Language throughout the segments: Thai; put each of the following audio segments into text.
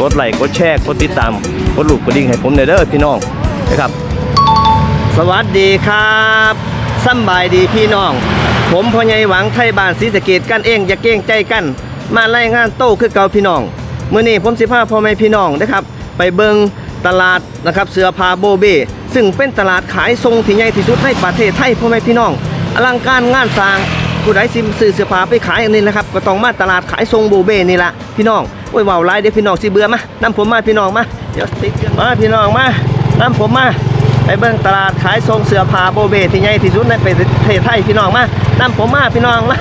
กดไลค์กดแชร์กดติดตามกดลูกกดดิ่งให้ผมหน่อยเด้อพี่น้องนะครับ สวัสดีครับสบายดีพี่น้อง ผมพ่อใหญ่หวังไทยบ้านศรีสะเกดกันเองอย่าเก้งใจกัน มารายงานโต้คือเก่าพี่น้องเมื้อนี้ผมสิพาพ่อแม่พี่น้องนะครับ ไปเบิงตลาดนะครับเสื้อผ้าโบเบซึ่งเป็นตลาดขายทรงที่ใหญ่ที่สุดในประเทศไทยพ่อแม่พี่น้อง อลังการงานสร้างผู้ใดสิซื้อเสื้อผ้าไปขายอันนี้นะครับ ก็ต้องมาตลาดขายทรงโบเบนี่ละพี่น้อง โอ้ยว่าวหลายเด็กพี่น้องสิเบื่อมานํผมมาพี่น้องมาเดี๋ยวติ๊กกันมาพี่น้องมานํผมมาไปเบิ่งตลาดขายทรงเสื้อผ้าโบเบที่ใหญ่ที่สุดในประเทศไทยพี่น้องมานำผมมาพี่น้องมา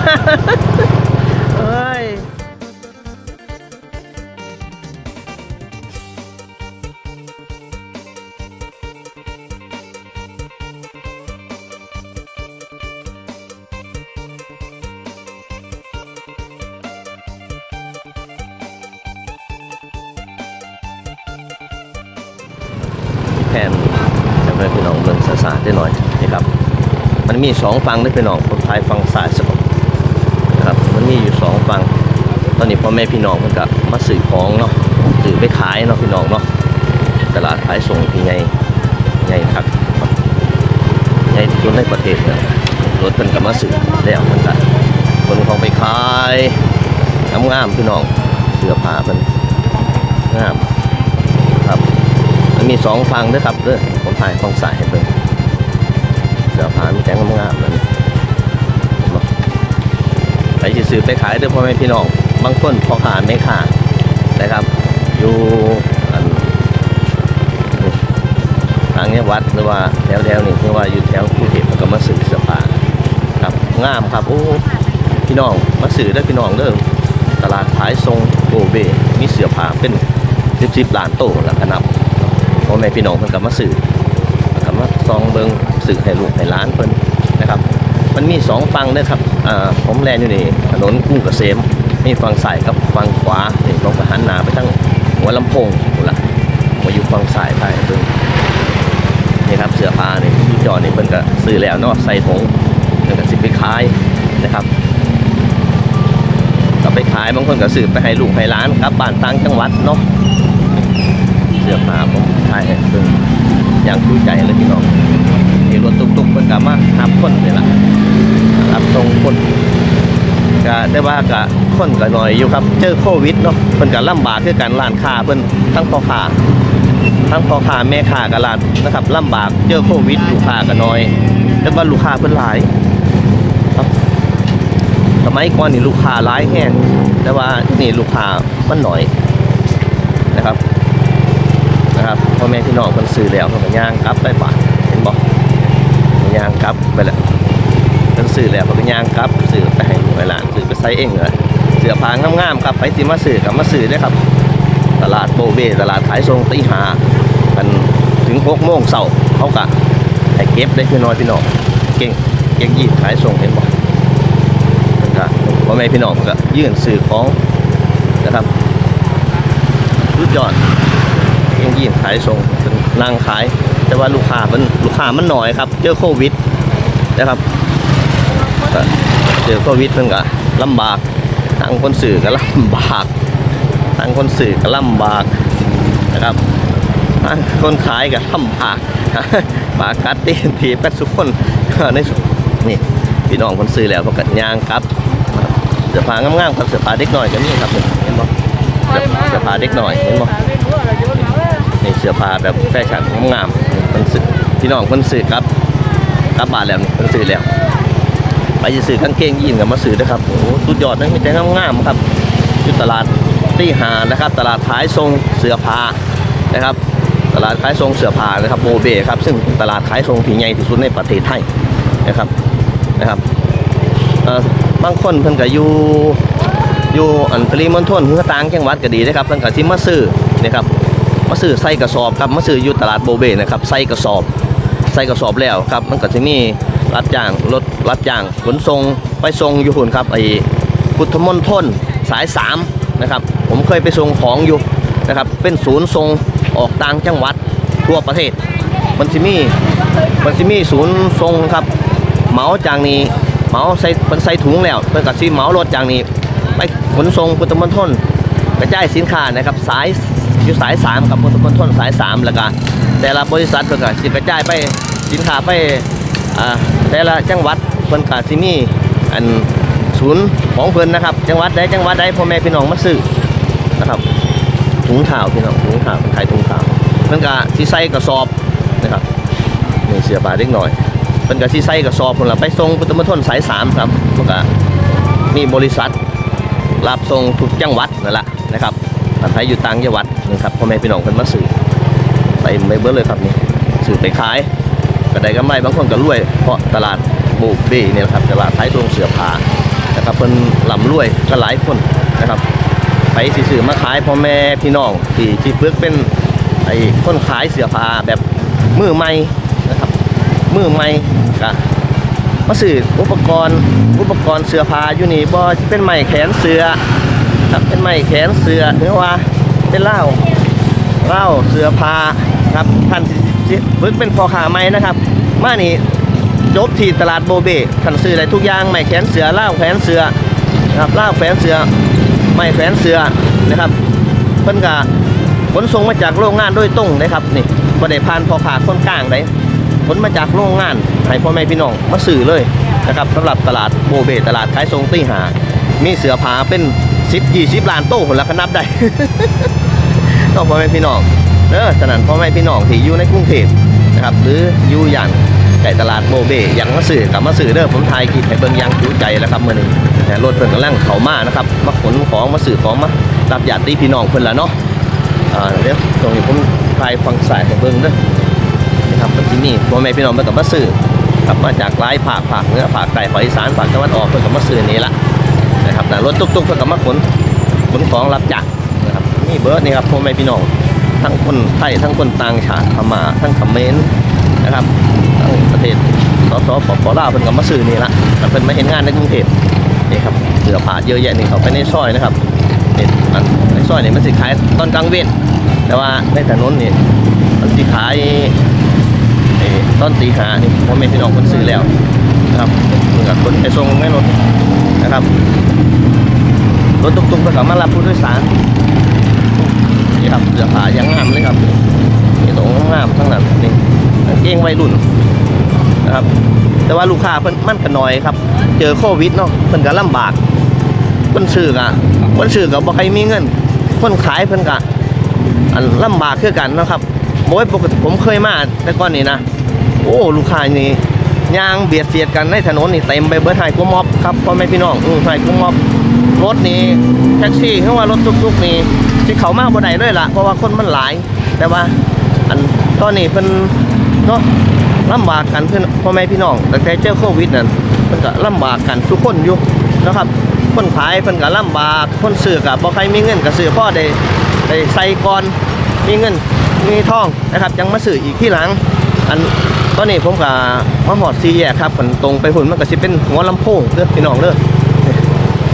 เอ้ย มีสองฝั่งด้พี่น้องคนไทยฝั่งซ้ายสองนะครับมันมีอยู่สองฝั่งตอนนี้พ่อแม่พี่น้องมันก็มาซื้อของเนาะซื้อไปขายเนาะพี่น้องเนาะตลาดขายส่งที่ใหญ่ใหญ่ครับใหญ่ที่สุดในประเทศเนี่ยรถเป็นก็มาซื้อแล้วมันก็คนของไปขายงามๆพี่น้องเสื้อผ้ามันงามครับมันมีสองฝั่งด้วยครับเด้อผมถ่ายฝั่งซ้ายให้เบิ่ง เสือผ้ามีแต่งงามๆเลยไปซื้อไปขายด้อพ่อแม่พี่น้องบางคนพอค้าแม่ค้านะครับ อยู่อันทางเนี้ยวัดหรือว่าแถวๆนี่คือว่าอยู่แถวกรุงเทพมันก็มาซื้อเสื้อผ้าครับงามครับโอ้พี่น้องมาซื้อได้พี่น้องเด้อตลาดขายทรงโกเบมีเสื้อผ้าเป็นสิบสิบล้านโตแล้วก็นับพ่อแม่พี่น้องเพิ่นก็มาซื้อสามาซองเบิง สื่อให้ลูกให้ร้านเพิ่นนะครับ มันมีสองฝั่งนะครับอ่าผมแลนอยู่นี่ถนนกุ้งเกษมมีฝั่งซ้ายกับฝั่งขวานี่ลองไปหันหน้าไปทางหัวลำโพงนู่นละมาอยู่ฝั่งซ้ายไปเพิ่นนี่ครับเสื้อผ้านี่ที่จอนี่เพิ่นก็ซื้อแล้วเนาะใส่ถุงเพิ่นก็สิไปขายนะครับก็ไปขายบางคนก็ซื้อไปให้ลูกให้ร้านกลับบ้านต่างจังหวัดเนาะเสื้อผ้าผมขายให้เพิ่นอย่างรู้ใจเลยพี่น้อง มีรถตุกๆมันก็มารับคนนี่แหละรับส่งคนก็ได้ว่าก็คนก็หน่อยอยู่ครับ เจอโควิดเนาะเพิ่นก็ลำบากคือกันร้านค้าเพิ่นทั้งพ่อค้าทั้งพ่อค้าแม่ค้าก็ร้านนะครับลำบากเจอโควิดลูกค้าก็น้อยแต่ว่าลูกค้าเพิ่นหลายครับสมัยก่อนนี่ลูกค้าหลายแฮงแต่ว่านี่ลูกค้ามันหน่อยนะครับนะครับพ่อแม่พี่น้องคนซื้อแล้วเขาก็ย่างกลับไปบ้านเห็นบอก ย่างกลับไปแล้วคนซื้อแล้วเขาก็ย่างกลับซื้อไปให้ลูกให้หลานซื้อไปใส่เองเลยเสื้อผ้างงามๆครับไปสิมาซื้อกับมาซื้อได้ครับ ตลาดโบเบตลาดขายทรงตีหากันถึงหกโมงเช้าเขาก็ให้เก็บได้พี่น้อยพี่น้องเก่งเก่งยีดขายทรงเห็นบอกนะครับพ่อแม่พี่น้องก็ยื่นซื้อของนะครับสุดยอดยังยีนขายส่งเป็นนั่งขาย แต่ว่าลูกค้ามันลูกค้ามันหน่อยครับ เจอโควิดนะครับเจอโควิดมันก็ลำบากทางคนสื่อก็ลำบากทางคนสื่อก็ลำบากนะครับทางคนขายก็ลำบากปากกัดตีนถีบกันทุกคนในสุดนี่พี่น้องคนซื้อแล้วก็กัดยางครับเสื้อผ้างามๆครับเสื้อผ้าเด็กหน่อยก็มีครับเห็นบ่เสื้อเสื้อผ้าเด็กหน่อยเห็นบ่นี่เสื้อผ้าแบบแฟชั่นงามๆ มันซื้อพี่น้องมันซื้อครับกลับบานแล้วมันซื้อแล้ว ไปจะซื้อกางเกงยีนกับมาซื้อนะครับโอ้สุดยอดนะมีแต่งามๆครับอยู่ตลาดตี้หานะครับ ตลาดขายทรงเสือผ้านะครับ ตลาดขายทรงเสือผ้านะครับโบเบครับ ซึ่งตลาดขายทรงที่ใหญ่ที่สุดในประเทศไทยนะครับนะครับบางคนเพิ่นก็อยู่อยู่อันปริมณฑลหรือต่างจังหวัดก็ดีนะครับเพิ่นก็สิมาซื้อนะครับ มาซื้อใส่กระสอบครับมาซื้ออยู่ตลาดโบเบนะครับใส่กระสอบใส่กระสอบแล้วครับ มันก็จะมีรับจ้างรถรับจ้างขนส่งไปส่งอยู่หุ่นครับไอ้พุทธมณฑลสายสามนะครับผมเคยไปส่งของอยู่นะครับเป็นศูนย์ส่งออกต่างจังหวัดทั่วประเทศมันจะมีมันจะมีศูนย์ส่งครับเหมาจากนี้เหมาใส่เป็นใส่ถุงแล้วเพื่อกับซีเหมารถจากนี้ไปขนส่งพุทธมณฑลกระจายสินค้านะครับสาย อยู่สายสามกับพุทธมณฑลสายสามแล้วก็แต่ละบริษัทเพิ่นก็สิกระจายไปสินค้าไปอ่าแต่ละจังหวัดเพิ่นก็สิมีอันศูนย์ของเพิ่นนะครับ จังหวัดใดจังหวัดใดพ่อแม่พี่น้องมาซื้อนะครับถุงเท้าพี่น้องถุงเท้าเพิ่นขายถุงเท้าเพิ่นก็สิใส่กระสอบนะครับนี่เสื้อผ้าเล็กน้อยเพิ่นก็สิใส่กระสอบเพิ่นละไปส่งพุทธมณฑลสายสามครับเพิ่นก็มีบริษัทรับส่งทุกจังหวัดนั่นแหละนะครับถ้าใครอยู่ต่างจังหวัด นะครับพ่อแม่พี่น้องเพิ่นมาซื้อไปไม่เบิดเลยครับนี่ซื้อไปขายก็ได้กำไรบางคนก็รวย เพราะตลาดบูเบ้เนี่ยนะครับตลาดขายส่งเสือผานะครับเพิ่นร่ำรวยก็หลายคนนะครับ ไปสิซื้อมาขายพ่อแม่พี่น้องที่ที่เพิ่กเป็นไอ้คนขายเสือผาแบบมือใหม่นะครับมือใหม่ก็มาซื้ออุปกรณ์อุปกรณ์เสื้อผ้าอยู่นี่บ่ที่เป็นไม้แขนเสื้อครับเป็นไม้แขนเสื้อหรือว่า เป็นเหล้าเหล้าเสือผ้าครับท่านสิสิฝึกเป็นพอค้าไม้นะครับมานี่จบที่ตลาดโบเบท่านซื้ออะได้ทุกอย่างไม้แขนเสือเหล้าแขนเสือนะครับเหล้าแขนเสือไม้แขนเสือนะครับเพิ่นก็ขนส่งมาจากโรงงานโดยตรงเลยครับนี่บ่ได้ผ่านพ่อค้าคนกลางได้ผลมาจากโรงงานให้พ่อแม่พี่น้องมาสื่อเลยนะครับสำหรับตลาดโบเบตลาดขายทรงตีหา มีเสือผาเป็น สิบยี่สิบล้านโต้ผลละขนับได้ก็พ่อแม่พี่น้องเด้อฉะนั้นพ่อแม่พี่น้องที่อยู่ในกรุงเทพนะครับหรืออยู่อย่านไก่ตลาดโบเบยังมาสื่อกับมาสื่อเด้อผมทายกินให้เบิ่งยังจูใจแล้วครับเมื้อนี้เนี่รถเพิ่นกำลังเข้ามานะครับมาขนของมาสื่อของมารับญาติพี่น้องเพิ่นละเนาะอ่าเดี๋ยวตรงนี้ผมทายฟังสายให้เบิ่งเด้อนะครับมันที่นี่พ่อแม่พี่น้องมันกับมาซื้อครับมาจากหลายภาคภาคเหนือภาคใต้ภาคอีสานภาคตะวันออกเพิ่นกับมาซื้อนี่ละ นะครับแต่รถตุ๊กๆเพิ่นกับมาขนขนของรับจ้างนะครับนี่เบิร์ดนี่ครับพ่อแม่พี่น้องทั้งคนไทยทั้งคนต่างชาติพม่าทั้งเขมรนะครับทั้งประเทศสสปปลาวเพิ่นกับมาซื้อนี่ละแต่เพิ่นมาเห็นงานในกรุงเทพนี่ครับเสือผาเยอะแยะนี่เขาไปในซอยนะครับนี่อันในซอยนี่มันสิขายตอนกลางเว้นแต่ว่าในถนนนี่มันสิขายเอ่อต้นตีหานี่พ่อแม่พี่น้องคนซื้อแล้วนะครับเหมือนกับคนไปส่งไม่รถนะครับ รถตุกๆก็สามารถรับผู้โดยสารนี่ครับเสื้อผ้ายังงามเลยครับนี่ตรงงามทั้งนั้นนี่กางเกงวัยรุ่นนะครับ แต่ว่าลูกค้าเพิ่นมันก็น้อยครับ เจอโควิดเนาะเพิ่นก็ลำบากเพิ่นซื้อกะเพิ่นซื้อก็บ่ใครมีเงินคนขายเพิ่นก็อันลำบากคือกันนะครับโอ้ยปกติผมเคยมาแต่ก่อนนี่นะโอ้ลูกค้านี่ยางเบียดเสียดกันในถนนนี่เต็มไปเบิดไฮกูม็อบ ครับพ่อแม่พี่น้องอือไฮกูมอบรถนี่แท็กซี่เขาว่ารถตุกๆนี่สิเขามากบ่ได้เลยล่ะเพราะว่าคนมันหลาย แต่ว่า อันตอนนี้เพิ่นเนาะลำบากกันเพื่อนพ่อแม่พี่น้องตั้งแต่เจอโควิดนั่นเพิ่นก็ลำบากกันทุกคนอยู่นะครับคนขายเพิ่นก็ลำบากคนซื้อก็บ่ใครมีเงินก็ซื้อพ่อได้ได้ใส่ก่อนมีเงินมีทองนะครับยังมาซื้ออีกที่หลังอัน ตอนนี้ผมกับมาหอดซีแยกครับมันตรงไปหุ่นมันก็สิเป็นหัวลำโพงเด้อพี่น้องเด้อ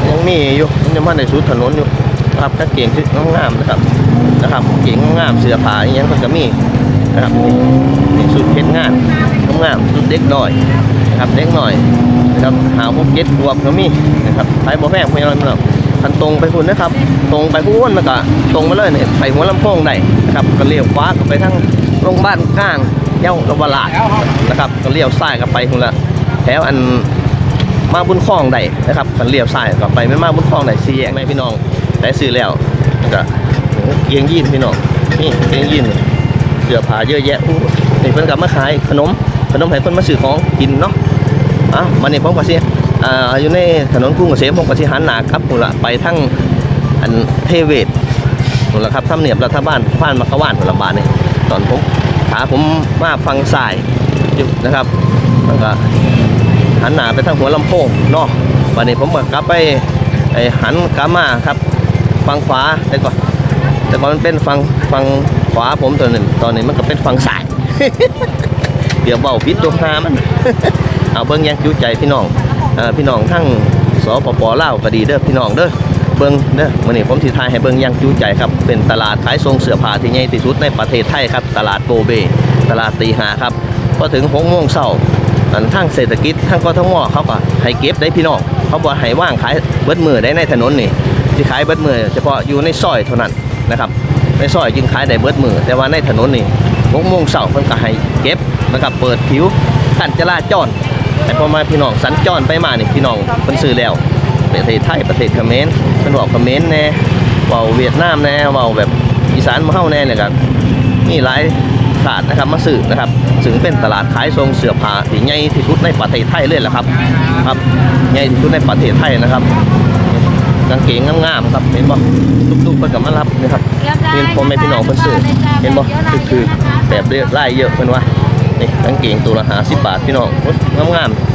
ยังมีอยู่ยังมาในสุดถนนอยู่นะครับก็เก่งชุดงามๆนะครับนะครับเก่งงามเสือผาอย่างเงี้ยมันก็มีนะครับนี่สุดเพชรงานงามๆสุดเด็กหน่อยนะครับเด็กหน่อยนะครับหาพวกเก็ตบวกก็มีนะครับขายบ่แพงพี่น้องพี่น้องทันตรงไปคุณนะครับ ตรงไปพุ่นมันก็ตรงมาเลยเนี่ยไปหัวลำโพงได้นะครับก็เลี้ยวขวาก็ไปทางโรงพยาบาลกลาง เย้าระวลาดนะครับก็เลี้ยวซ้ายก็ไปคุณละแถวอันมาบุญคลองได้นะครับก็เลี้ยวซ้ายก็ไปไม่มาบุญคลองได้สี่แยกไหมพี่น้องได้ซื้อแล้วก็เกียงยีนพี่น้องนี่เกียงยีนเสื้อผ้าเยอะแยะอู้นี่เพิ่นกลับมาขายขนมขนมให้เพิ่นมาซื้อของกินเนาะอะมันนี่ผมก็สิอ่าอยู่ในถนนกรุงเกษมผมก็สิหันหน้าครับพุ่นละไปทั้งอันเทเวศพุ่นละครับทำเนียบรัฐบาลผ่านมักกะวานพุ่นละบาทนี่ตอนผม ขาผมมาฟังสายอยู่นะครับมันก็หันหน้าไปทางหัวลำโพงเนาะวันนี้ผมก็กลับไปไอ้หันกลับมาครับฟังขวาแต่ก่อนแต่ก่อนมันเป็นฟังฟังขวาผมตัวหนึ่งตอนนี้มันก็เป็นฟังสายเดี๋ยวเบาพิษตัวหามันเอาเบิ้งยังจูใจพี่น้องอพี่น้องทั้งสปปลาวก็ดีเด้อพี่น้องเด้อ เบิ้งเด้อมื้อนี้ผมสิทายให้เบิ้งอยังจูใจครับ เป็นตลาดขายทรงเสื้อผ้าที่ใหญ่ที่สุดในประเทศไทยครับ ตลาดโบเบ ตลาดตีหาครับ พอถึง6โมงเช้าอันทางเศรษฐกิจทางกทมเขาก็ให้เก็บได้พี่น้อง เขาบ่ให้ว่างขายเบิดมือได้ในถนนนี่สิขายเบิดมือเฉพาะอยู่ในซอยเท่านั้นนะครับ ในซอยจึงขายได้เบิดมือ แต่ว่าในถนนนี่หกโมงเช้าเพิ่นก็ให้เก็บนะครับเปิดผิวการจราจรให้พ่อม่พี่น้องสัญจรไปมานี่พี่น้องเพิ่นซื้อแล้ว ประเทศไทยประเทศเขมรเพิ่นบอกเขมรแน่เว้าเวียดนามแน่เว้าแบบอีสานมาเฮาแน่เนี่ยก็มีหลายศาสตร์นะครับมาซื้อนะครับซึ่งเป็นตลาดขายทรงเสื้อผ้าที่ใหญ่ที่สุดในประเทศไทยเลยแหละครับครับใหญ่ที่สุดในประเทศไทยนะครับกางเกงงามๆครับเห็นบ่ทุกๆเพิ่นก็มารับนะครับเห็นพ่อแม่พี่น้องเพิ่นซื้อเห็นบ่คือคือแบบเรียลายเยอะเพิ่นว่านี่กางเกงตัวละ50บาทพี่น้องโอ๊ยงามๆ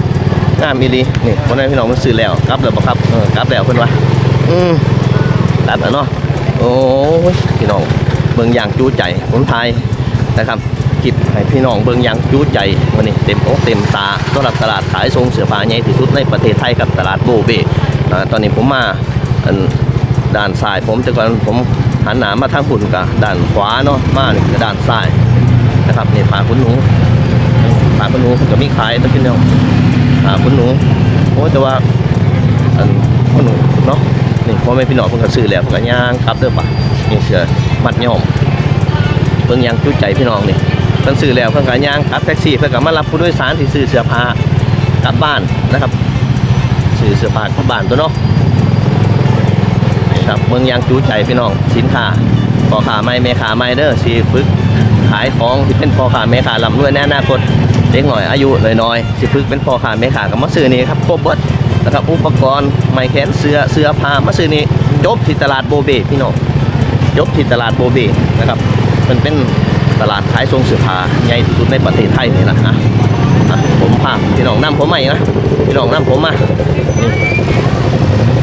งามอีลีนี่คนนั้นพี่น้องมันซื้อแล้วกลับแล้วบ่ครับเออกลับแล้วเพิ่นว่าอืมกลับแล้วเนาะโอ้ยพี่น้องเบิ่งอย่างจูใจผมทายนะครับคลิปให้พี่น้องเบิ่งอย่างจูใจวันนี้เต็มอกเต็มตาสำหรับตลาดขายทรงเสื้อผ้าใหญ่ที่สุดในประเทศไทยกับตลาดโบเบอตอนนี้ผมมาด้านซ้ายผมแต่ก่อนผมหันหน้ามาทางพุ่นกับด้านขวาเนาะมานี่คือด้านซ้ายนะครับนี่ผ้าคุณหนูผ้าคุณหนูก็มีขายนะพี่น้อง หาคุณหนูโอ้แต่ว่าอันคุณหนูเนาะนี่พ่อแม่พี่น้องเพิ่นก็ซื้อแล้วเพิ่นก็ย่างกลับเด้อป่ะนี่เสือมัดย่อมเพิ่นย่างจุใจพี่น้องนี่เพิ่นซื้อแล้วเพิ่นก็ย่างกลับแท็กซี่เพิ่นก็มารับผู้โดยสารที่ซื้อเสื้อผ้ากลับบ้านนะครับซื้อเสื้อผ้ากลับบ้านตัวเนาะครับเมืองยางจูใจพี่น้องสินค้าพอค้าไม่แม่ค้าไม่เด้อสิฝึกขายของที่เป็นพอค้าแม่ค้าลำรวยในอนาคต ด็กหน่อยอายุน้อยๆสิพึกเป็นพ่อค้าแม่ค้ากับมาซื้อนี่ครับครบเบิดนะครับอุปกรณ์ไม้แขนเสื้อเสื้อผ้ามาซื้อนี่จบที่ตลาดโบเบพี่น้องจบที่ตลาดโบเบนะครับมันเป็นตลาดขายทรงเสื้อผ้าใหญ่ที่สุดในประเทศไทยนี่แหละนะผมพาพี่น้องนํผมใหม่นะพี่น้องนํผมมานี่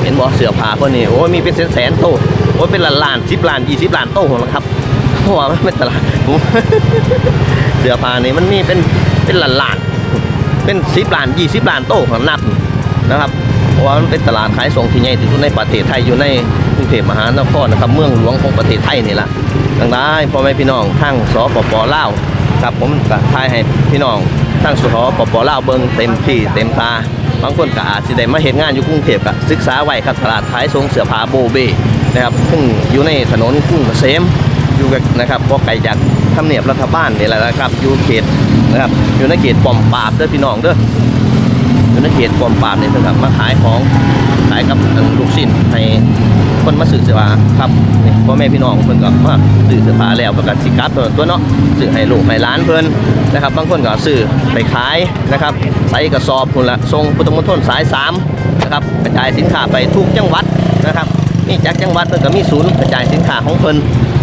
เห็นบ่เสื้อผ้าพวกนี้โอ้ยมีเป็นแสนๆโตโอ้ยเป็นล้านล้านสิบล้านยี่สิบล้านโตหมดแล้วครับเพราะว่ามันเป็นตลาดเสื้อผ้านี่มันมีเป็น เป็นล้านล้านเป็นสิบล้านยี่สิบล้านโต๊ะของนับนะครับ เพราะว่ามันเป็นตลาดขายส่งที่ใหญ่ที่สุดในประเทศไทยอยู่ในกรุงเทพมหานครนะครับเมืองหลวงของประเทศไทยนี่แหละดังนั้นพ่อแม่พี่น้องทั้งสปปลาวครับผมก็ทายให้พี่น้องทั้งสปปลาวเบิ่งเต็มที่เต็มตาบางคนก็อาจจะได้มาเห็นงานอยู่กรุงเทพก็ศึกษาไว้ครับตลาดขายส่งเสื้อผ้าโบเบนะครับซึ่งอยู่ในถนนกรุงเกษมอยู่กับนะครับพอไกลจากทำเนียบรัฐบาลนี่แหละนะครับอยู่เขต นะครับอยู่ในเขตป้อมปราบเด้อพี่น้องเด้ออยู่ในเขตป้อมปราบนี่เพิ่นครับมาขายของขายกับลูกชิ้นให้คนมาซื้อเสื้อผ้าครับนี่พ่อแม่พี่น้องเพิ่นก็มาซื้อเสื้อผ้าแล้วประกาศสิกับตัวตัวเนาะซื้อให้ลูกให้หลานเพิ่นนะครับบางคนก็ซื้อไปขายนะครับใส่กระสอบพุ่นละส่งพุทธมณฑลสายสามนะครับกระจายสินค้าไปทุกจังหวัดนะครับนี่จากจังหวัดเพิ่นก็มีศูนย์กระจายสินค้าของเพิ่น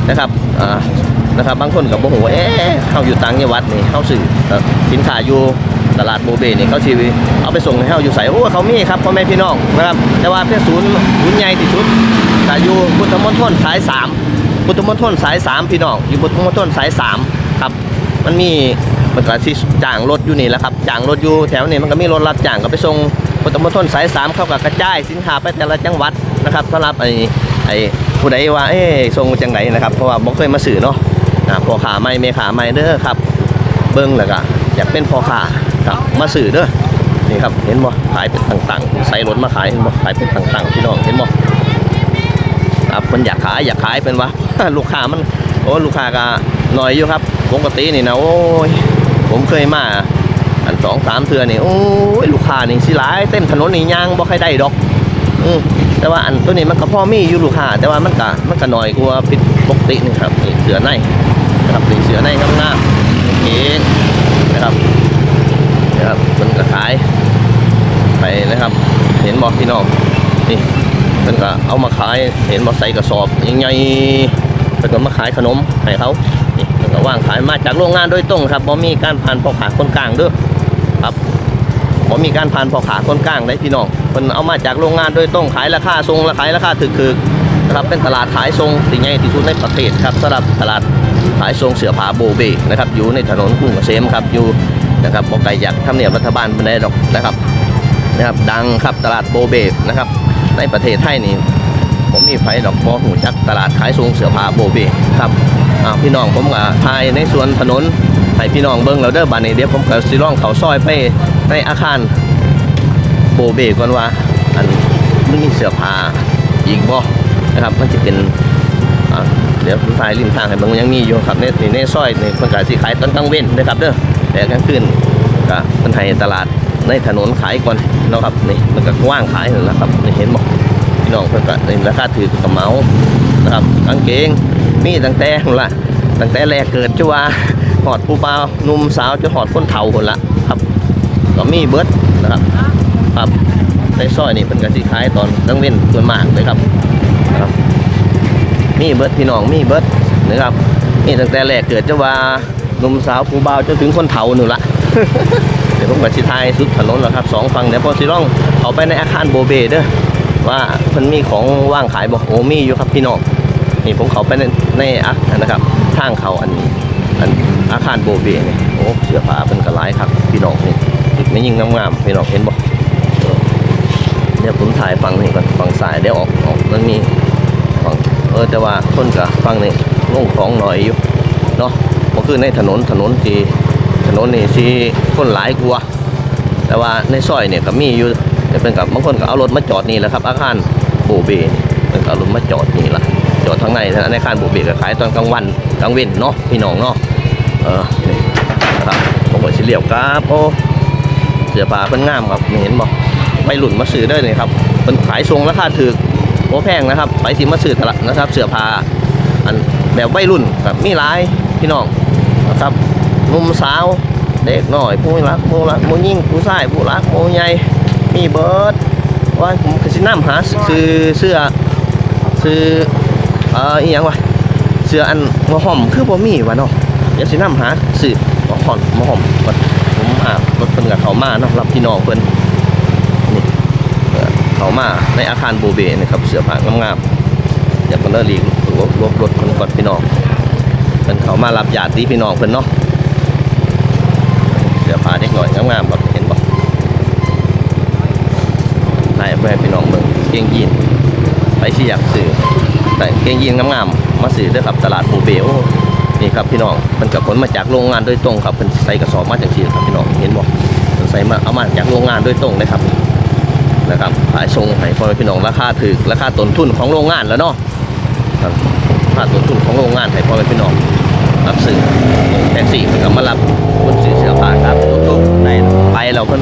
นะครับอ่า นะครับ บางคนก็บ่ฮู้ว่าเอ๊ะเฮาอยู่ต่างจังหวัดนี่เฮาซื้อเอ่อสินค้าอยู่ตลาดโบเบนี่เขาสิเอาไปส่งให้เฮาอยู่ไสโอ้เขามีครับพ่อแม่พี่น้องนะครับ แต่ว่าเป็นศูนย์ศูนย์ใหญ่ที่สุดก็อยู่พุทธมณฑลสายสามพุทธมณฑลสายสามพี่น้องอยู่พุทธมณฑลสายสามครับมันมีมันก็สิจ้างรถอยู่นี่แหละครับจ้างรถอยู่แถวนี้มันก็มีรถรับจ้างก็ไปส่งพุทธมณฑลสายสามเข้าก็กระจายสินค้าไปแต่ละจังหวัดนะครับสำหรับไอ้ไอ้ผู้ใดว่าเอ๊ะส่งจังไหนนะครับเพราะว่าบ่เคยมาสื่อเนาะอ่า พอขาไม่เมขาไม่เด้อครับ เบิ้งแล้วก็อยากเป็นพอค้าครับมาสื่อเด้อนี่ครับเห็นบ่ขายเป็นต่างๆใส่รถมาขายเห็นบ่ขายเป็นต่างๆพี่น้องเห็นบ่ครับมันอยากขายอยากขายเป็นวะลูกค้ามันโอ้ลูกค้าก็หน่อยอยู่ครับปกตินี่นะโอ้ยผมเคยมาอันสองสามเทือนี่โอ้ยลูกค้านี่สิหลายเต็มถนนนี่ย่างบ่ค่อยได้ดอกอืมแต่ว่าอันตัวนี้มันก็พ่อมีอยู่ลูกค้าแต่ว่ามันก็มันก็น้อยกว่าผิดปกตินี่ครับนี่เสือใน สือในงามๆเองนะครับนะครับมันก็ขายไปนะครับ เห็นบอกพี่น้องนี่มันก็เอามาขายเห็นบอกใส่กระสอบยังไงเป็นก็มาขายขนมให้เขานี่มันก็ว่างขายมาจากโรงงานโดยตรงครับบ่มีการผ่านพ่อขาคนกลางด้อครับบ่มีการผ่านพ่อขาคนกลางได้พี่น้องเป็นเอามาจากโรงงานโดยตรงขายราคาทรงราขายราคาถึกๆนะครับเป็นตลาดขายทรงที่ใหญ่ที่สุดในประเทศครับสำหรับตลาด ขายทรงเสือผาโบเบนะครับอยู่ในถนนกรุงเกษมครับอยู่นะครับบ่ไกลจากทำเนียบรัฐบาลไม่ได้หรอกนะครับนะครับ ดังครับตลาดโบเบนะครับ ในประเทศไทยนี่ผมมีไฟดอกพอหูจักตลาดขายทรงเสือผาโบเบครับพี่น้องผมก็ทายในส่วนถนนให้พี่น้องเบิ้งแล้วเด้อบัดนี้เดี๋ยวผมก็สิล่องเขาซอยไปในอาคารโบเบก่อนว่า อันมันมีเสือผาอีกบ่นะครับมันจะเป็น เดี๋ยวดี๋ยวผมถ่ายริมทางให้บิ่งยังมีอยู่ครับในในซอยนี่เพิ่นก็สิขายตอนกลางเว้นนะครับเด้อแต่กลางคืนก็เพิ่นให้ตลาดในถนนขายก่อนนะครับนี่มันก็ว้างขายนั่นแหละครับนี่เห็นบ่พี่น้องเพิ่นก็ในราคาถือกระเมานะครับกางเกงมีตั้งแต่หั่นละตั้งแต่แรกเกิดจว่าหอดผู้บ่าวหนุ่มสาวจนหอดคนเฒ่าคนละครับ ก็มีเบิร์ดนะครับครับในซอยนี่เป็นกสิขายตอนกลางเว้นส่วนมากเลยครับครับ มีเบิร์ดพี่น้องมีเบิร์ดนะครับนี่ตั้งแต่แรกเกิดจะว่าหนุ่มสาวผู้บ่าวจนถึงคนเฒ่าหนูละเดี๋ยวผมกับชิทายสุดถนนแล้วครับสองฝั่งเดี๋ยวพอสิล่องเอาไปในอาคารโบเบเด้อว่ามันมีของว่างขายบอกโอ้มีอยู่ครับพี่น้องนี่ผมเขาไปในในอาคารนะครับทางเขาอันอันอาคารโบเบเนี่ยโอ้เสื้อผ้าเป็นกระไรครับพี่น้องนี่ไม่ยิ่งงามๆพี่น้องเห็นบอกเดี๋ยวผมถ่ายฝั่งนี้ก่อนฝั่งซ้ายเดี๋ยวออกออกมันมี เออแต่ว่าคนกับฝั่งนี้ลงของหน่อยอยู่เนาะก็คือในถนนถนนที่ถนนนี่สิคนหลายกว่าแต่ว่าในซอยเนี่ยก็มีอยู่แต่เป็นกับบางคนก็เอารถมาจอดนี่แหละครับ อาคารโบเบนี่เป็นก็เอารถมาจอดนี่ละจอดทางในนะในอาคารโบเบก็ขายตอนกลางวันกลางเว้นเนาะพี่น้องเนาะเออนี่นะครับผมก็สิเลียวครับโอ้เสื้อผ้าเพิ่นงามครับมีเห็นบ่ไปหลุ่นมาซื้อได้เลยครับเพิ่นขายทรงราคาถูก โอแพงนะครับไปสิมาซื้อตลาดนะครับ เสื้อผ้าอันแบบวัยรุ่นแบบมีหลายพี่น้องนะครับนุ่มสาวเด็กหน่อยผู้รักผู้รักผู้ยิ่งผู้ชายผู้รักผู้ใหญ่มีเบิร์ดว่าผมก็สิน้ำหาซื้อเสื้อซื้อเอ่ออีหยังวะเสื้ออันมะหอมคือบ่มีวะเนาะเดี๋ยวสิน้ำหาซื้อมะหอมมะหอมก่อนผมหารถเพิ่นกับเขามาเนาะรับพี่น้องเพิ่นนี่ เขามาในอาคารโบเบนะครับเสือผ้างามๆเดี๋ยวเพิ่นเลิกลีกรถรถรถเพิ่นก่อนพี่น้องเพิ่นเขามารับญาติพี่น้องเพิ่นเนาะเสือผ้าเด็กหน่อยงามๆแบบเห็นบ่ถ่ายไปให้พี่น้องเบิ่งเกงยีนไปที่อยากซื้อแต่เกงยีนงามๆมาซื้อด้อครับตลาดปูเบโอนี่ครับพี่น้องมันกับผลมาจากโรงงานโดยตรงครับเพิ่นใส่กระสอบมาจากที่ครับพี่น้องเห็นบ่เพิ่นใส่มาเอามาจากโรงงานโดยตรงเลยครับ นะครับขายส่งให้พ่อแม่พี่น้องราคาถูกราคาต้นทุนของโรงงานแล้วเนาะครับค่าต้นทุนของโรงงานให้พ่อแม่พี่น้องรับซื้อแท็กซี่ก็มารับคนซื้อเสื้อผ้าครับทุกๆในไปเราเพิ่น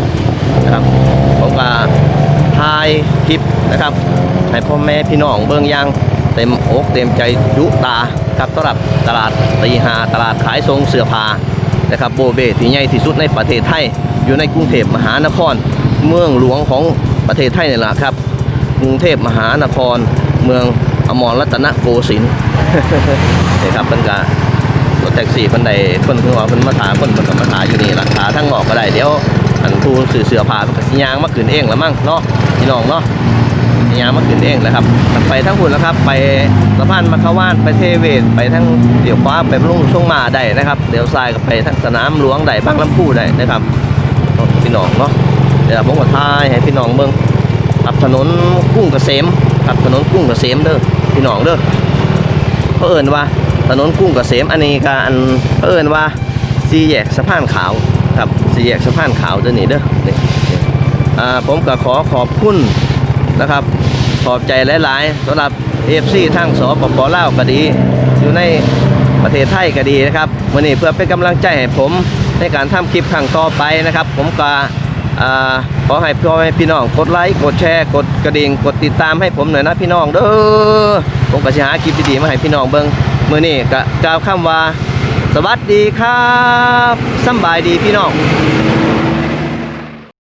นะครับผมก็ถ่ายคลิปนะครับให้พ่อแม่พี่น้องเบิ่งย่างเต็มอกเต็มใจยุตาครับสำหรับตลาดตีหาตลาดขายทรงเสื้อผ้านะครับโบเบที่ใหญ่ที่สุดในประเทศไทยอยู่ในกรุงเทพมหานคร เมืองหลวงของ ประเทศไทยนี่แหละครับกรุงเทพมหานคร เมืองอมรรัตนโกสินทร์นี่ครับเพิ่นก็รถแท็กซี่เพิ่นได้เพิ่นคือว่าเพิ่นมาถามเพิ่นเพิ่นมาถาอยู่นี่ราคาทั้งนอกก็ได้เดี๋ยวอันผู้ซื้อเสือผ้านสิยางมาขึ้นเองละมั้งเนาะพี่น้องเนาะสิยางมาขึ้นเองแหละครับ มันไปทั้งหุ่นแล้วครับ ไปสะพานมะขวานไปเทเวศไปทั้งเดี๋ยวฟ้าไปลุ่งช่วงมาได้นะครับ เดี๋ยวซ้ายก็ไปทั้งสนามหลวงได้บางลำพูได้นะครับพี่น้องเนาะ เดี๋ยวผมก็ทายให้พี่น้องเบิ่งครับถนนกุ้งเกษมครับถนนกุ้งเกษมเด้อพี่น้องเด้อเขาเอิ้นว่าถนนกุ้งเกษมอันนี้ก็อันเขาเอิ้นว่าสี่แยกสะพานขาวครับสี่แยกสะพานขาวเด้อนี่เด้อนี่นี่อ่าผมก็ขอขอบคุณนะครับ ขอบใจหลายๆสำหรับเอฟซีทั้งสปปลาวก็ดี อยู่ในประเทศไทยก็ดีนะครับวันนี้เพื่อเป็นกำลังใจให้ผมในการทำคลิปครั้งต่อไปนะครับ ผมก็อ่า ขอให้พ่อแม่พี่น้องกดไลค์กดแชร์กดกระดิ่งกดติดตามให้ผมหน่อยนะพี่น้องเด้อผมก็จะหาคลิปดีๆมาให้พี่น้องเบิ้งเมื่อนี้ก็กล่าวคำว่า สวัสดีครับสบายดีพี่น้อง